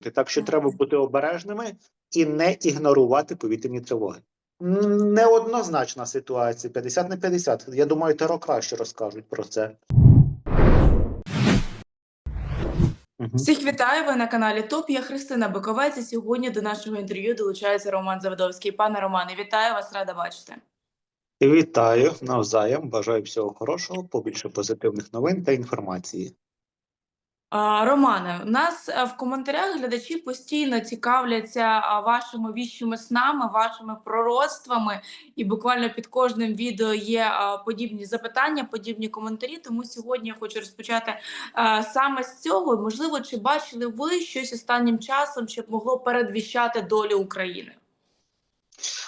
Так що треба бути обережними і не ігнорувати повітряні тривоги. Неоднозначна ситуація 50 на 50. Я думаю, Теро краще розкажуть про це. Всіх вітаю. Ви на каналі ТОП. Я Христина Биковець. І сьогодні до нашого інтерв'ю долучається Роман Заводовський. Пане Романе, вітаю вас, рада бачити. Вітаю навзаєм. Бажаю всього хорошого, побільше позитивних новин та інформації. Романе, у нас е, в коментарях глядачі постійно цікавляться вашими віщими снами, вашими пророцтвами, і буквально під кожним відео є подібні запитання, подібні коментарі. Тому сьогодні я хочу розпочати саме з цього. Можливо, чи бачили ви щось останнім часом, що могло передвіщати долю України?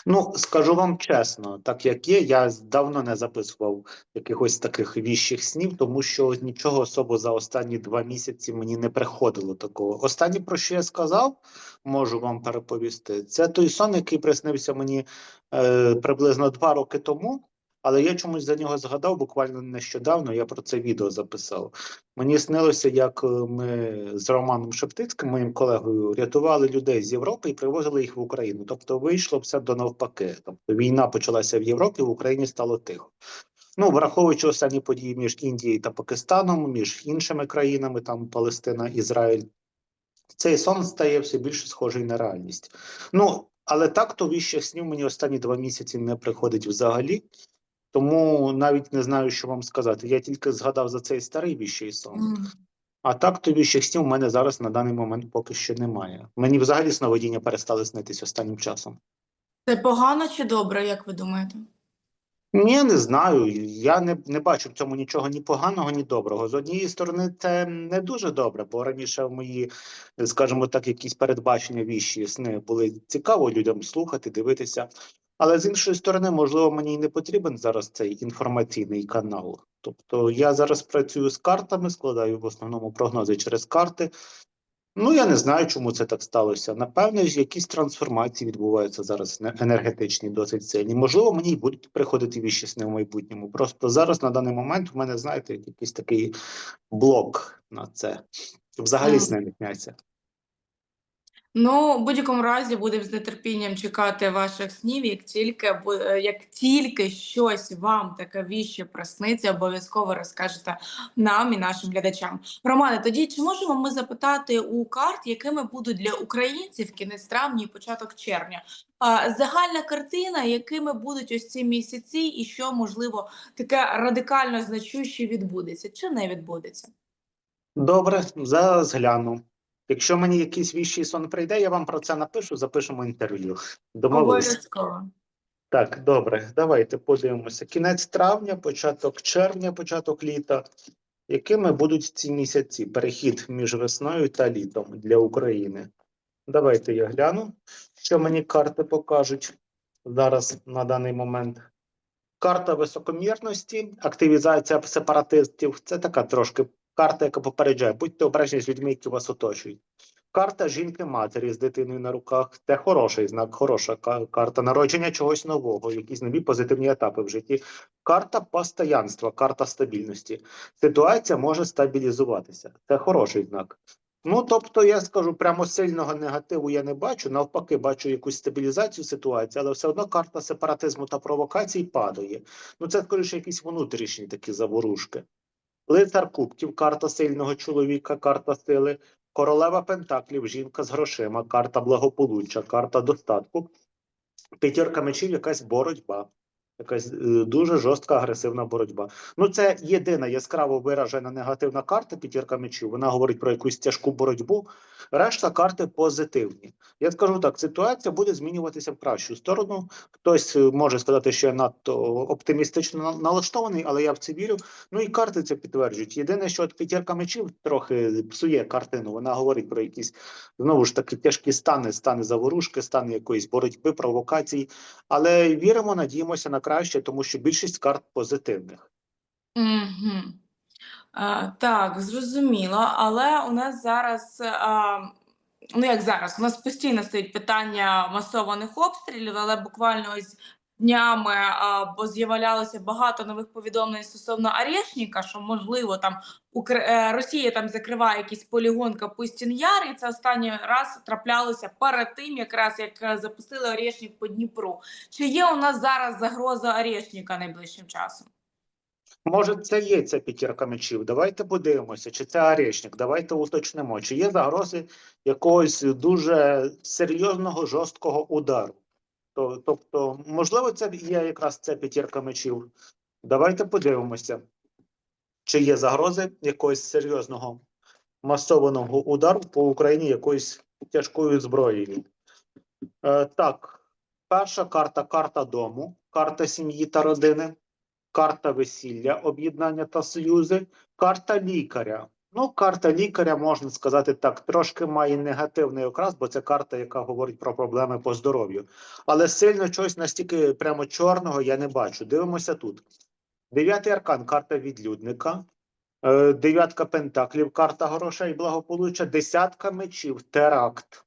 Ну, скажу вам чесно, так як є, я давно не записував якихось таких віщих снів, тому що нічого особо за останні два місяці мені не приходило такого. Останнє, про що я сказав, можу вам переповісти. Це той сон, який приснився мені е, приблизно два роки тому. Але я чомусь за нього згадав буквально нещодавно. Я про це відео записав. Мені снилося, як е, ми з Романом Шептицьким, моїм колегою, рятували людей з Європи і привозили їх в Україну. Тобто вийшло все до навпаки. Тобто війна почалася в Європі, в Україні стало тихо. Ну, враховуючи останні події між Індією та Пакистаном, між іншими країнами, там Палестина, Ізраїль, цей сон стає все більше схожий на реальність. Ну, але так то віщих снів мені останні два місяці не приходить взагалі. Тому навіть не знаю, що вам сказати. Я тільки згадав за цей старий віщий сон. А так то віщих снів у мене зараз на даний момент поки що немає. Мені взагалі сновидіння перестали снитись останнім часом. Це погано чи добре, як ви думаєте? Ні, не знаю. Я не, не бачу в цьому нічого ні поганого, ні доброго. З однієї сторони, це не дуже добре, бо раніше мої, скажімо так, якісь передбачення віщі сни були цікаво людям слухати, дивитися. Але з іншої сторони, можливо, мені й не потрібен зараз цей інформаційний канал. Тобто я зараз працюю з картами, складаю в основному прогнози через карти. Ну, я не знаю, чому це так сталося. Напевне, ж якісь трансформації відбуваються зараз енергетичні, досить сильні. Можливо, мені й будуть приходити віщі сни в майбутньому. Просто зараз на даний момент у мене, знаєте, якийсь такий блок на це. Щоб взагалі Мгм. сни не сняться. Ну, в будь-якому разі будемо з нетерпінням чекати ваших снів. Як тільки е, як тільки щось вам таке віще присниться, обов'язково розкажете нам і нашим глядачам. Романе, тоді чи можемо ми запитати у карт, якими будуть для українців кінець травня і початок червня? Загальна картина, якими будуть ось ці місяці, і що можливо таке радикально значуще відбудеться чи не відбудеться? Добре, зараз гляну. Якщо мені якийсь віщий сон прийде, я вам про це напишу, запишемо інтерв'ю. Домовились. Обов'язково. Так, добре, давайте подивимося. Кінець травня, початок червня, початок літа. Якими будуть ці місяці? Перехід між весною та літом для України. Давайте я гляну, що мені карти покажуть зараз на даний момент. Карта високомірності, активізація сепаратистів. Це така трошки карта, яка попереджає. Будьте обережні з людьми, які вас оточують. Карта жінки-матері з дитиною на руках це хороший знак, хороша карта народження чогось нового, якісь нові позитивні етапи в житті. Карта постоянства, карта стабільності. Ситуація може стабілізуватися. Це хороший знак. Ну, тобто, я скажу, прямо сильного негативу я не бачу. Навпаки, бачу якусь стабілізацію ситуації, але все одно карта сепаратизму та провокацій падає. Ну, це скоріше якісь внутрішні такі заворушки. Лицар кубків, карта сильного чоловіка, карта сили. Королева Пентаклів, жінка з грошима, карта благополуччя, карта достатку. П'ятірка мечів, якась боротьба. Якась е, дуже жорстка агресивна боротьба. Ну, це єдина яскраво виражена негативна карта п'ятірка мечів. Вона говорить про якусь тяжку боротьбу. Решта карти позитивні. Я скажу так: ситуація буде змінюватися в кращу сторону. Хтось е, може сказати, що я надто оптимістично налаштований, але я в це вірю. Ну і карти це підтверджують. Єдине, що от п'ятірка мечів трохи псує картину. Вона говорить про якісь знову ж таки тяжкі стани, стани заворушки, стани якоїсь боротьби, провокацій. Але віримо, надіємося на краще, тому що більшість карт позитивних. Угу. А, так, зрозуміло. Але у нас зараз, а, ну як зараз, у нас постійно стоїть питання масованих обстрілів, але буквально ось днями, бо з'являлося багато нових повідомлень стосовно Орешника, що можливо там е, Росія там закриває якийсь полігон Капустін Яр, і це останній раз траплялося перед тим, якраз як е, запустили Орешник по Дніпру. Чи є у нас зараз загроза Орешника найближчим часом? Може, це є ця п'ятірка мечів. Давайте подивимося, чи це Орешник. Давайте уточнимо, чи є загрози якогось дуже серйозного жорсткого удару. То- Тобто, можливо, це є якраз ця п'ятірка мечів. Давайте подивимося, чи є загрози якогось серйозного масованого удару по Україні якоюсь тяжкою зброєю. Е, так, перша карта карта дому, карта сім'ї та родини, карта весілля, об'єднання та союзи, карта лікаря. Ну, карта лікаря, можна сказати так, трошки має негативний окрас, бо це карта, яка говорить про проблеми по здоров'ю. Але сильно чогось настільки прямо чорного я не бачу. Дивимося тут. Дев'ятий аркан, карта відлюдника. Е, Дев'ятка пентаклів, карта грошей благополуччя, десятка мечів, теракт.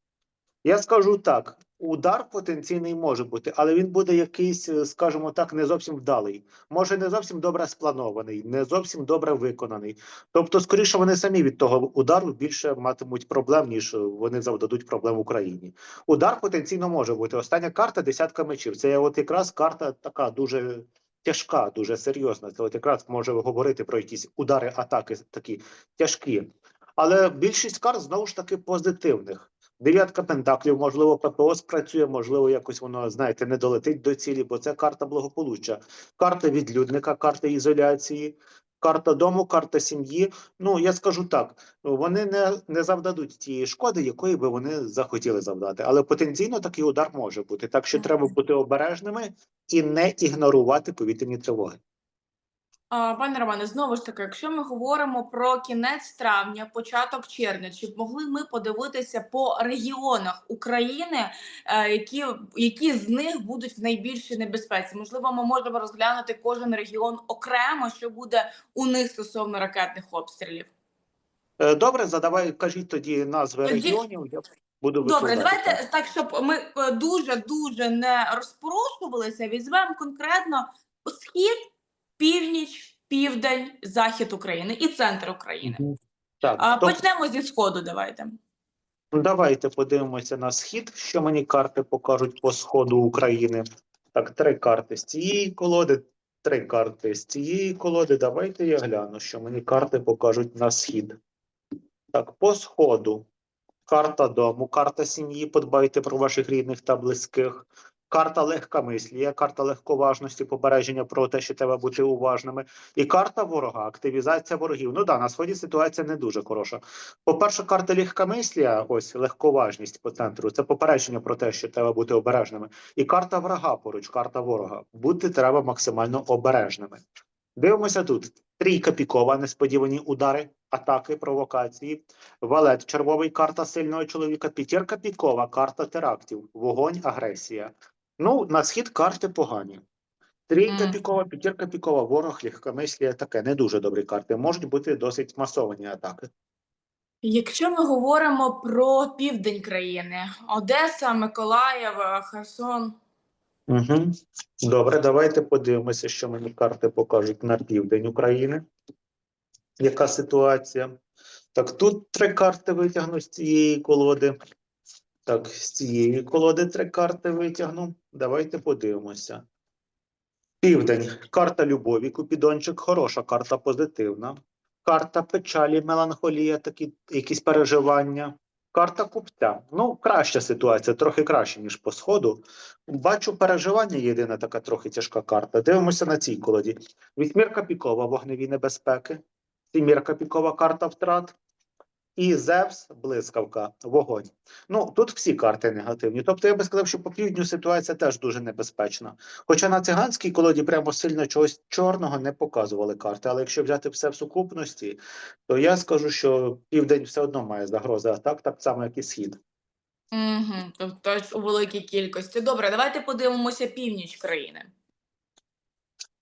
Я скажу так: удар потенційний може бути, але він буде якийсь, е, скажімо так, не зовсім вдалий. Може, не зовсім добре спланований, не зовсім добре виконаний. Тобто, скоріше, вони самі від того удару більше матимуть проблем, ніж е, вони завдадуть проблем Україні. Удар потенційно може бути. Остання карта десятка мечів. Це от якраз карта така дуже тяжка, дуже серйозна. Це от якраз може говорити про якісь удари, атаки такі тяжкі. Але більшість карт знову ж таки позитивних. Дев'ятка пентаклів, можливо, ППО спрацює, можливо, якось воно, знаєте, не долетить до цілі, бо це карта благополуччя. Карта відлюдника, карта ізоляції, карта дому, карта сім'ї. Ну, я скажу так: вони не, не завдадуть тієї шкоди, якої би вони захотіли завдати. Але потенційно такий удар може бути. Так що треба бути обережними і не ігнорувати повітряні тривоги. Пане Романе, знову ж таки, якщо ми говоримо про кінець травня, початок червня, чи б могли ми подивитися по регіонах України, е, які, які з них будуть в найбільшій небезпеці? Можливо, ми можемо розглянути кожен регіон окремо, що буде у них стосовно ракетних обстрілів. Е, Добре, задавай, кажіть тоді назви Тоді- регіонів. Я буду Добре, давайте так, щоб ми дуже дуже не розпорошувалися. Візьмемо конкретно схід, північ, південь, захід України і центр України. Так, А, тобто- почнемо зі сходу. Давайте. Ну, Давайте подивимося на схід, що мені карти покажуть по сходу України. Так, три карти з цієї колоди, три карти з цієї колоди. Давайте я гляну, що мені карти покажуть на схід. Так, по сходу. Карта дому, карта сім'ї, подбайте про ваших рідних та близьких. Карта легкомислія, карта легковажності, попередження про те, що треба бути уважними. І карта ворога, активізація ворогів. Ну да, на сході ситуація не дуже хороша. По-перше, карта легкомислія, ось легковажність по центру. Це попередження про те, що треба бути обережними. І карта врага поруч, карта ворога. Бути треба максимально обережними. Дивимося тут. Трійка пікова, несподівані удари, атаки, провокації. Валет, червовий карта сильного чоловіка. П'ятірка пікова, карта терактів, вогонь, агресія. Ну, на схід карти погані. Трійка пікова, п'ятірка пікова, ворог, легкомислія таке. Не дуже добрі карти. Можуть бути досить масовані атаки. Якщо ми говоримо про південь країни, Одеса, Миколаїв, е, Херсон. Угу. Добре, давайте подивимося, що мені карти покажуть на південь України. Яка ситуація? Так, тут три карти витягну з цієї колоди. Так, з цієї колоди три карти витягну. Давайте подивимося. Південь. Карта любові, Купідончик, хороша карта позитивна. Карта печалі, меланхолія, такі якісь переживання. Карта купця. Ну, краща ситуація, трохи краще, ніж по сходу. Бачу переживання, єдина така трохи тяжка карта. Дивимося на цій колоді. Вісьмірка пікова, вогневі небезпеки. Сімірка пікова, карта втрат. І Зевс, блискавка, вогонь. Ну, тут всі карти негативні. Тобто я би сказав, що по півдню ситуація теж дуже небезпечна. Хоча на циганській колоді прямо сильно чогось чорного не показували карти. Але якщо взяти все в сукупності, то я скажу, що південь все одно має загрози атак, так само, як і схід. Угу, тобто у великій кількості. Добре, давайте подивимося північ країни.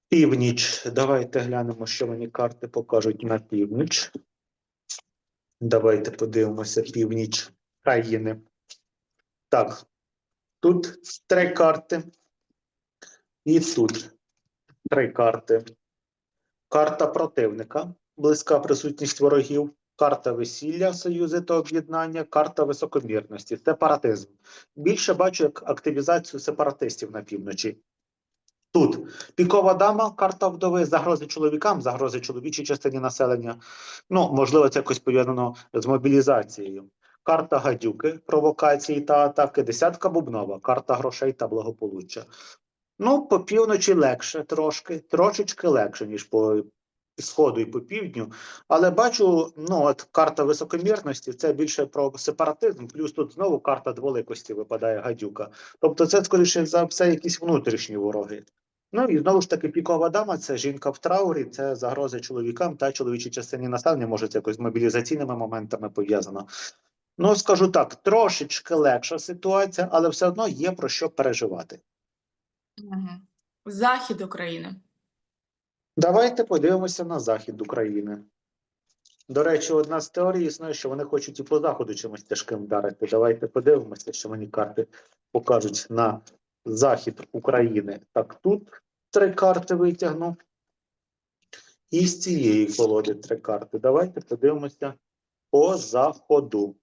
Північ. Давайте глянемо, що мені карти покажуть на північ. Давайте подивимося північ країни. Так, тут три карти. І тут три карти. Карта противника, близька присутність ворогів, карта весілля, союзи та об'єднання, карта високомірності, сепаратизм. Більше бачу як активізацію сепаратистів на півночі. Тут пікова дама, карта вдови, загрози чоловікам, загрози чоловічій частині населення. Ну, можливо, це якось пов'язано з мобілізацією. Карта гадюки, провокації та атаки, десятка бубнова, карта грошей та благополуччя. Ну, по півночі легше трошки, трошечки легше, ніж по сходу і по півдню. Але бачу, ну от карта високомірності це більше про сепаратизм, плюс тут знову карта дволикості випадає гадюка. Тобто, це скоріше за все якісь внутрішні вороги. Ну і знову ж таки, пікова дама це жінка в траурі, це загрози чоловікам та чоловічій частині населення, може, це якось з мобілізаційними моментами пов'язано. Ну, скажу так, трошечки легша ситуація, але все одно є про що переживати. Захід України. Давайте подивимося на захід України. До речі, одна з теорій існує, що вони хочуть і по заходу чимось тяжким вдарити. Давайте подивимося, що мені карти покажуть на захід України. Так, тут три карти витягну. І з цієї колоди три карти. Давайте подивимося по заходу.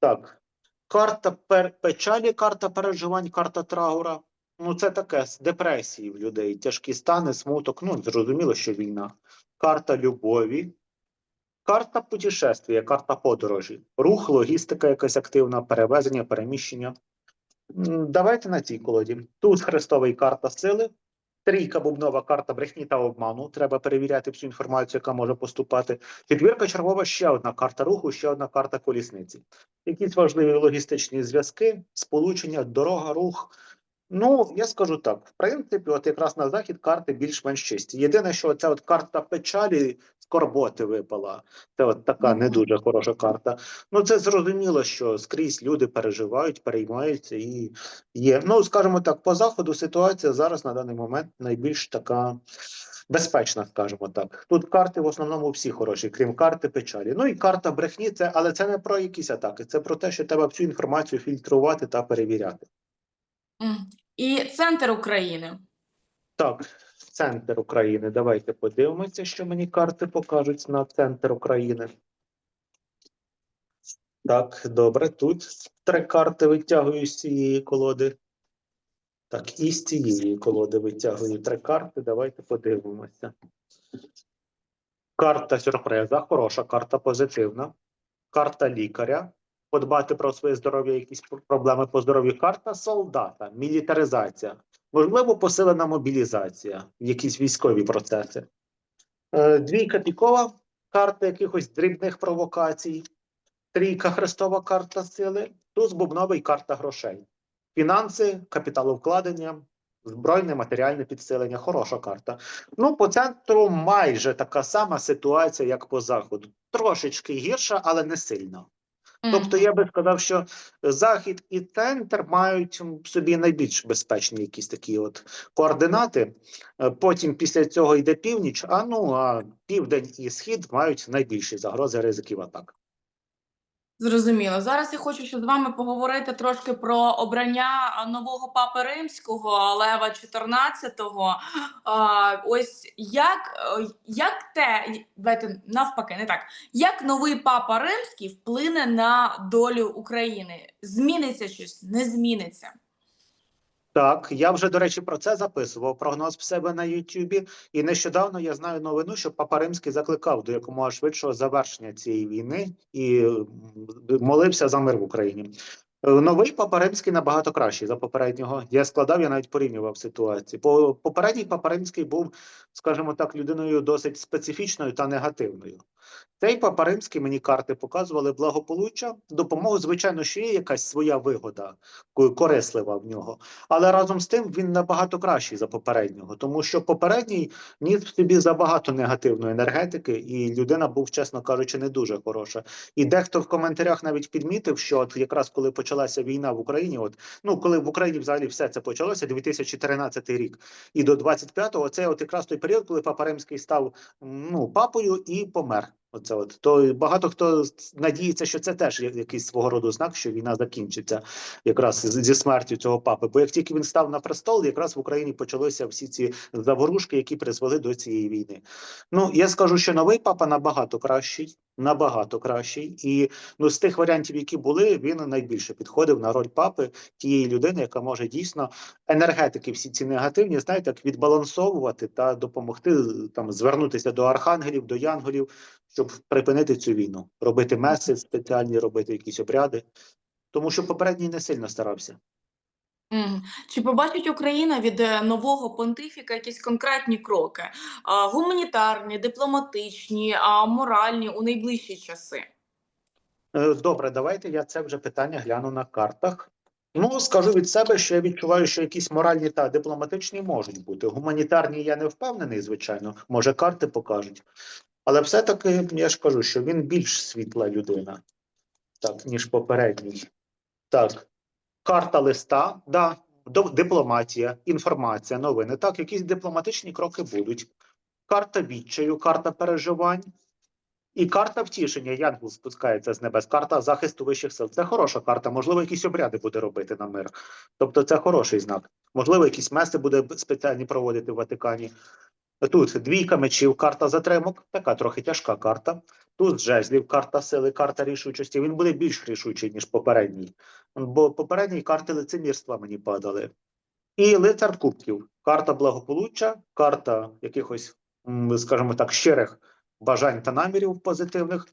Так, карта пер... печалі, карта переживань, карта траура. Ну, це таке з депресії в людей, тяжкі стани, смуток. Ну, зрозуміло, що війна. Карта любові, карта путешествия, карта подорожі, рух, логістика, якась активна, перевезення, переміщення. Давайте на цій колоді. Тут хрестовий карта сили, трійка бубнова карта брехні та обману. Треба перевіряти всю інформацію, яка може поступати. Четвірка чергова ще одна карта руху, ще одна карта колісниці. Якісь важливі логістичні зв'язки, сполучення, дорога, рух. Ну, я скажу так: в принципі, от якраз на захід карти більш-менш чисті. Єдине, що ця от карта печалі скорботи випала. Це от така не дуже хороша карта. Ну, це зрозуміло, що скрізь люди переживають, переймаються і є. Ну, скажімо так, по заходу ситуація зараз на даний момент найбільш така безпечна, скажімо так. Тут карти в основному всі хороші, крім карти печалі. Ну і карта брехні, це, але це не про якісь атаки, це про те, що треба всю інформацію фільтрувати та перевіряти. І центр України. Так, центр України. Давайте подивимося, що мені карти покажуть на центр України. Так, добре. Тут три карти витягую з цієї колоди. Так, і з цієї колоди витягую три карти. Давайте подивимося. Карта сюрприза, хороша карта позитивна. Карта лікаря. Подбати про своє здоров'я, якісь проблеми по здоров'ю. Карта солдата, мілітаризація. Можливо, посилена мобілізація, якісь військові процеси. Е, Двійка пікова, карта якихось дрібних провокацій. Трійка хрестова карта сили, туз бубновий карта грошей. Фінанси, капіталовкладення, збройне матеріальне підсилення. Хороша карта. Ну, по центру майже така сама ситуація, як по заходу. Трошечки гірша, але не сильно. Тобто я би сказав, що захід і центр мають в собі найбільш безпечні якісь такі от координати. Е, Потім після цього йде північ, а ну а південь і схід мають найбільші загрози ризиків атак. Зрозуміло. Зараз я хочу ще з вами поговорити трошки про обрання нового папи римського Лева XIV. А, ось як, е, як те, давайте навпаки, не так. Як новий папа римський вплине на долю України? Зміниться щось, не зміниться. Так, я вже, до речі, про це записував прогноз в себе на Ютубі. І нещодавно я знаю новину, що Папа Римський закликав до якомога швидшого завершення цієї війни і молився за мир в Україні. Е, Новий Папа Римський набагато кращий за попереднього. Я складав, я навіть порівнював ситуацію. Бо попередній Папа Римський був, скажімо так, людиною досить специфічною та негативною. Цей Папа Римський мені карти показували благополуччя, допомогу, звичайно, що є якась своя вигода, корислива в нього. Але разом з тим він набагато кращий за попереднього, тому що попередній ніс в собі забагато негативної енергетики, і людина був, чесно кажучи, не дуже хороша. І дехто в коментарях навіть підмітив, що от якраз коли почалася війна в Україні, от ну коли в Україні взагалі все це почалося, 2013 рік, і до 25-го, це от якраз той період, коли Папа Римський став ну папою і помер. Оце от то багато хто надіється, що це теж якийсь свого роду знак, що війна закінчиться якраз зі смертю цього папи. Бо як тільки він став на престол, якраз в Україні почалися всі ці заворушки, які призвели до цієї війни. Ну я скажу, що новий папа набагато кращий, набагато кращий, і ну з тих варіантів, які були, він найбільше підходив на роль папи тієї людини, яка може дійсно енергетики, всі ці негативні, знаєте, як відбалансовувати та допомогти там звернутися до архангелів, до янголів, щоб припинити цю війну, робити меси спеціальні, робити якісь обряди. Тому що попередній не сильно старався. Чи побачить Україна від е, нового понтифіка якісь конкретні кроки? Гуманітарні, дипломатичні, моральні у найближчі часи? Е, Добре, давайте я це вже питання гляну на картах. Ну, скажу від себе, що я відчуваю, що якісь моральні та дипломатичні можуть бути. Гуманітарні я не впевнений, звичайно, може карти покажуть. Але все-таки я ж кажу, що він більш світла людина, так, ніж попередній. Так, карта листа, да, дипломатія, інформація, новини. Так, якісь дипломатичні кроки будуть. Карта відчаю, карта переживань. І карта втішення, Янгул спускається з небес, карта захисту вищих сил. Це хороша карта. Можливо, якісь обряди буде робити на мир. Тобто це хороший знак. Можливо, якісь меси буде спеціальні проводити в Ватикані. Тут двійка мечів, карта затримок, така трохи тяжка карта. Тут жезлів, карта сили, карта рішучості. Він буде більш рішучий, ніж попередній. Бо попередні карти лицемірства мені падали. І лицар кубків, карта благополуччя, карта якихось, скажімо так, щирих бажань та намірів позитивних.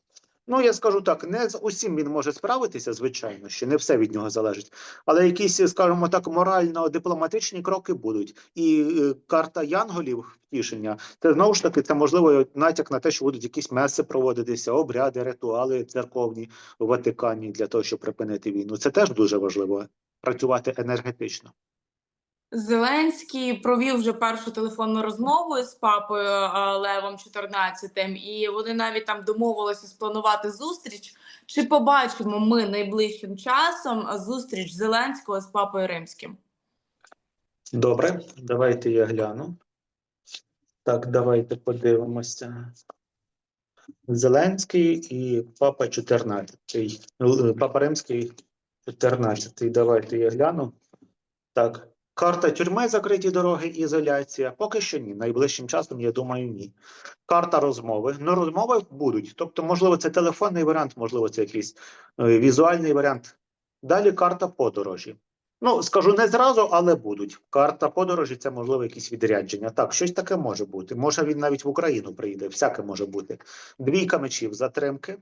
Ну, я скажу так, не з усім він може справитися, звичайно, що не все від нього залежить. Але якісь, скажімо так, морально-дипломатичні кроки будуть. І е, карта янголів втішення, це знову ж таки, це можливо натяк на те, що будуть якісь меси проводитися, обряди, ритуали церковні у Ватикані для того, щоб припинити війну. Це теж дуже важливо працювати енергетично. Зеленський провів вже першу телефонну розмову з папою Левом XIV, і вони навіть там домовилися спланувати зустріч. Чи побачимо ми найближчим часом зустріч Зеленського з папою Римським? Добре, давайте я гляну. Так, давайте подивимося. Зеленський і Папа 14. Л- Папа Римський 14. Давайте я гляну. Так, карта тюрми, закриті дороги, ізоляція. Поки що ні. Найближчим часом, я думаю, ні. Карта розмови. Ну, розмови будуть. Тобто, можливо, це телефонний варіант, можливо, це якийсь е, візуальний варіант. Далі карта подорожі. Ну, скажу не зразу, але будуть. Карта подорожі це можливо якісь відрядження. Так, щось таке може бути. Може він навіть в Україну приїде, всяке може бути. Двійка мечів затримки,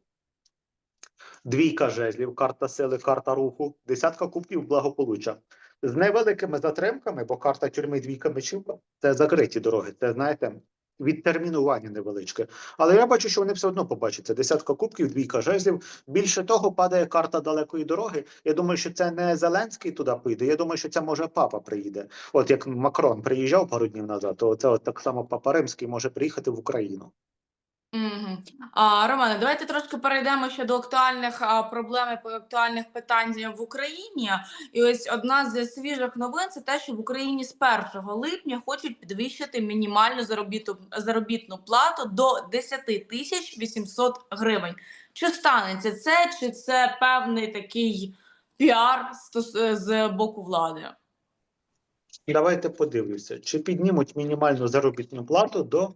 двійка жезлів, карта сили, карта руху, десятка кубків благополуччя. З невеликими затримками, бо карта тюрми двійка мечів це закриті дороги. Це знаєте. Відтермінування невеличке, але я бачу, що вони все одно побачаться. Десятка кубків, двійка жезлів. Більше того, падає карта далекої дороги. Я думаю, що це не Зеленський туди поїде. Я думаю, що це може папа приїде. От як Макрон приїжджав пару днів назад, то це от так само папа Римський може приїхати в Україну. Романе, давайте трошки перейдемо ще до актуальних проблем і актуальних питань в Україні. І ось одна з свіжих новин це те, що в Україні з 1 липня хочуть підвищити мінімальну заробітну, заробітну плату до 10 тисяч 800 гривень. Чи станеться це, чи це певний такий піар з боку влади? Давайте подивлюся, чи піднімуть мінімальну заробітну плату до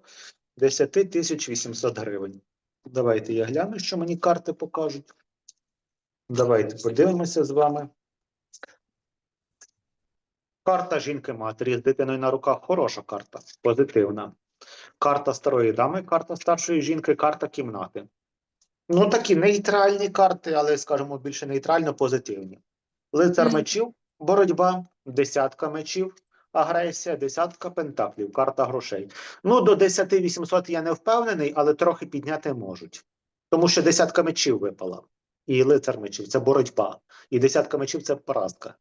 10 тисяч 800 гривень. Давайте я гляну, що мені карти покажуть. Давайте подивимося з вами. Карта жінки-матері з дитиною на руках хороша карта, позитивна. Карта старої дами, карта старшої жінки, карта кімнати. Ну, такі нейтральні карти, але, скажімо, більше нейтрально позитивні. Лицар мечів, боротьба, десятка мечів, агресія, десятка пентаклів, карта грошей. Ну, до 10 800 я не впевнений, але трохи підняти можуть. Тому що десятка мечів випала. І лицар мечів це боротьба. І десятка мечів це поразка.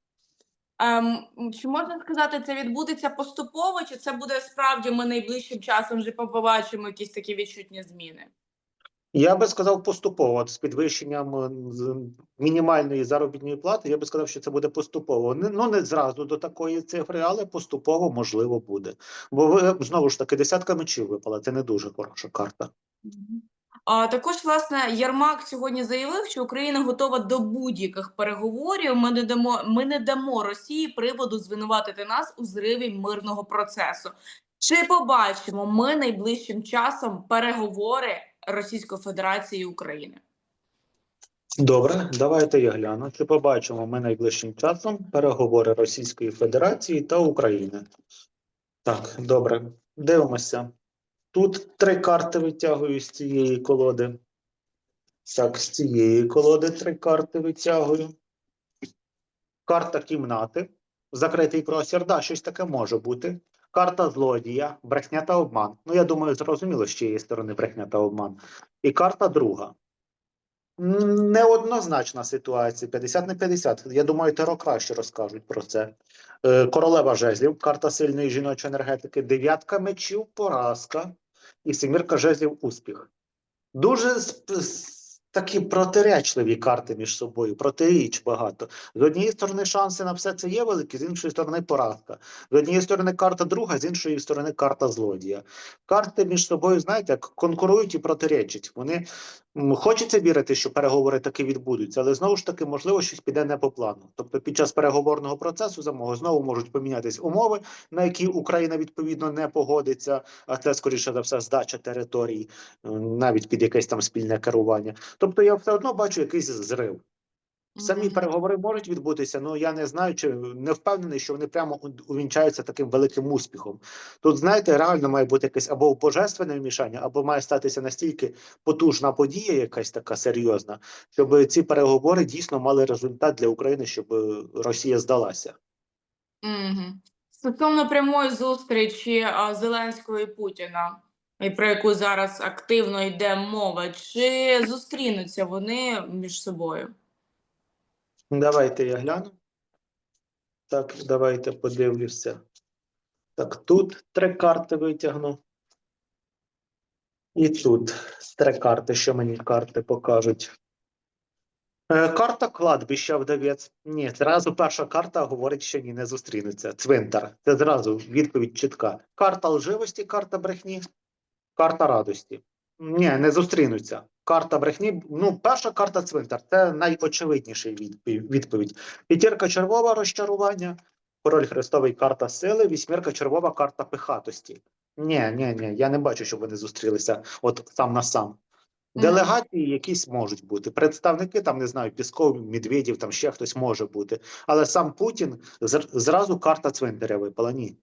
Ем, чи можна сказати, це відбудеться поступово, чи це буде справді ми найближчим часом вже побачимо якісь такі відчутні зміни? Я би сказав поступово, з підвищенням е, мінімальної заробітної плати, я би сказав, що це буде поступово. Ну не зразу до такої цифри, але поступово можливо буде. Бо ви знову ж таки десятка мечів випала. Це не дуже хороша карта. А також власне Єрмак сьогодні заявив, що Україна готова до будь-яких переговорів. Ми не дамо ми не дамо Росії приводу звинуватити нас у зриві мирного процесу. Чи побачимо ми найближчим часом переговори Російської Федерації і України? Добре, давайте я гляну. Чи побачимо ми найближчим часом переговори Російської Федерації та України? Так, добре, дивимося. Тут три карти витягую з цієї колоди. Так, з цієї колоди три карти витягую. Карта кімнати. Закритий простір. Да, щось таке може бути. Карта злодія, брехня та обман. Ну, я думаю, зрозуміло, з чиєї сторони брехня та обман. І карта друга. Неоднозначна ситуація, 50 на 50. Я думаю, Таро краще розкажуть про це. Е, Королева жезлів, карта сильної жіночої енергетики, дев'ятка мечів, поразка і семірка жезлів успіх. Дуже такі протиречливі карти між собою, протиріч багато. З однієї сторони, шанси на все це є великі, з іншої сторони, поразка. З однієї сторони, карта друга, з іншої сторони, карта злодія. Карти між собою, знаєте, конкурують і протиречать. Вони Хочеться вірити, що переговори таки відбудуться, але знову ж таки, можливо, щось піде не по плану. Тобто, під час переговорного процесу самого знову можуть помінятись умови, на які Україна відповідно не погодиться, а це скоріше за все здача територій, навіть під якесь там спільне керування. Тобто, я все одно бачу якийсь зрив. Самі переговори можуть відбутися, але я не знаю, чи не впевнений, що вони прямо увінчаються таким великим успіхом. Тут, знаєте, реально має бути якесь або божественне вмішання, або має статися настільки потужна подія, якась така серйозна, щоб ці переговори дійсно мали результат для України, щоб е, Росія здалася. Мгм. Стосовно прямої зустрічі Зеленського і Путіна, і про яку зараз активно йде мова, чи зустрінуться вони між собою? Давайте я гляну. Так, давайте подивлюся. Так, тут три карти витягну. І тут три карти, що мені карти покажуть. Е, Карта кладбища вдовець. Ні, зразу перша карта говорить, що ні, не зустрінуться. Цвинтар. Це зразу відповідь чітка. Карта лживості, карта брехні, карта радості. Ні, не зустрінуться. Карта брехні. Ну, перша карта цвинтар. Це найочевидніший відповідь. П'ятірка червова розчарування, король хрестовий карта сили, вісьмірка червова карта пихатості. Ні, ні, ні, я не бачу, щоб вони зустрілися от сам на сам. Делегації якісь можуть бути. Представники там не знаю, Пісков, Медведєв, там ще хтось може бути. Але сам Путін зр- зразу карта цвинтаря випала. Ні.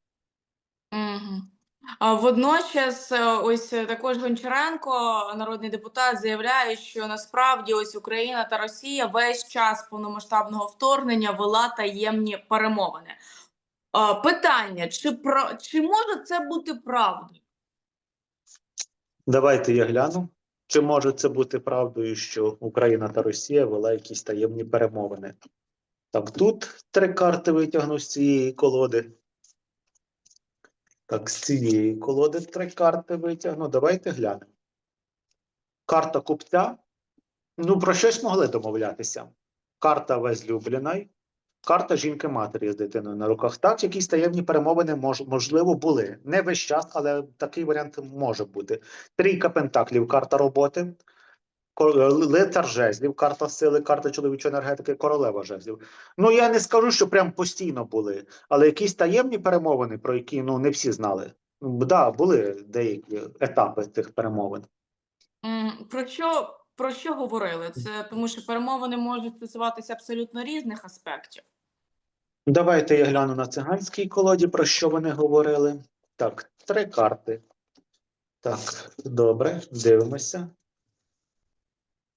Водночас, е, ось е, також Гончаренко, народний депутат, заявляє, що насправді ось Україна та Росія весь час повномасштабного вторгнення вела таємні перемовини. Питання: чи про чи може це бути правдою? Давайте я гляну. Чи може це бути правдою, що Україна та Росія вела якісь таємні перемовини? Так, тут три карти витягну з цієї колоди. Так, з цієї колоди три карти витягну. Давайте глянемо. Карта купця. Ну, про щось могли домовлятися. Карта возлюбленої, карта жінки-матері з дитиною на руках. Так, якісь таємні перемовини мож, можливо були. Не весь час, але такий варіант може бути. Трійка пентаклів, карта роботи, лицар жезлів, карта сили, карта чоловічої енергетики, королева жезлів. Ну, я не скажу, що прям постійно були, але якісь таємні перемовини, про які ну, не всі знали. Ну, да, були деякі етапи цих перемовин. Про що, про що говорили? Це тому, що перемовини можуть стосуватися абсолютно різних аспектів. Давайте я гляну на циганській колоді, про що вони говорили. Так, три карти. Так, добре, дивимося.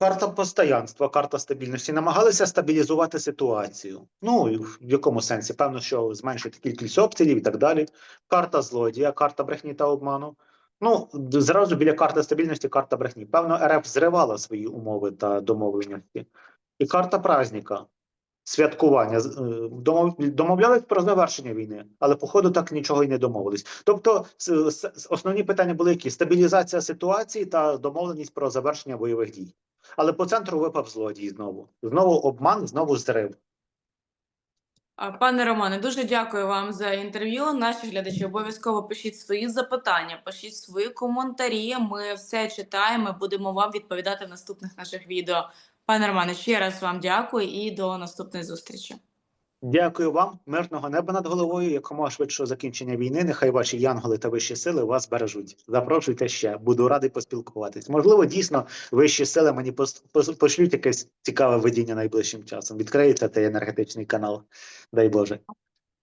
Карта постоянства, карта стабільності. Намагалися стабілізувати ситуацію. Ну, в якому сенсі? Певно, що зменшити кількість обстрілів і так далі. Карта злодія, карта брехні та обману. Ну, зразу біля карти стабільності, карта брехні. Певно, РФ зривала свої умови та домовленості. І карта праздника, святкування. Е, домов- Домовлялись про завершення війни, але походу так нічого й не домовились. Тобто, основні питання були які: стабілізація ситуації та домовленість про завершення бойових дій. Але по центру випав злодій знову. Знову обман, знову зрив. Пане Романе, дуже дякую вам за інтерв'ю. Наші глядачі обов'язково пишіть свої запитання, пишіть свої коментарі. Ми все читаємо. Будемо вам відповідати в наступних наших відео. Пане Романе, ще раз вам дякую і до наступної зустрічі. Дякую вам, мирного неба над головою, якомога швидшого закінчення війни. Нехай ваші янголи та вищі сили вас бережуть. Запрошуйте ще, буду радий поспілкуватись. Можливо, дійсно вищі сили мені пошлють якесь цікаве видіння найближчим часом. Відкриється цей енергетичний канал. Дай Боже.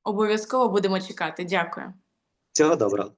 Обов'язково будемо чекати. Дякую. Всього доброго.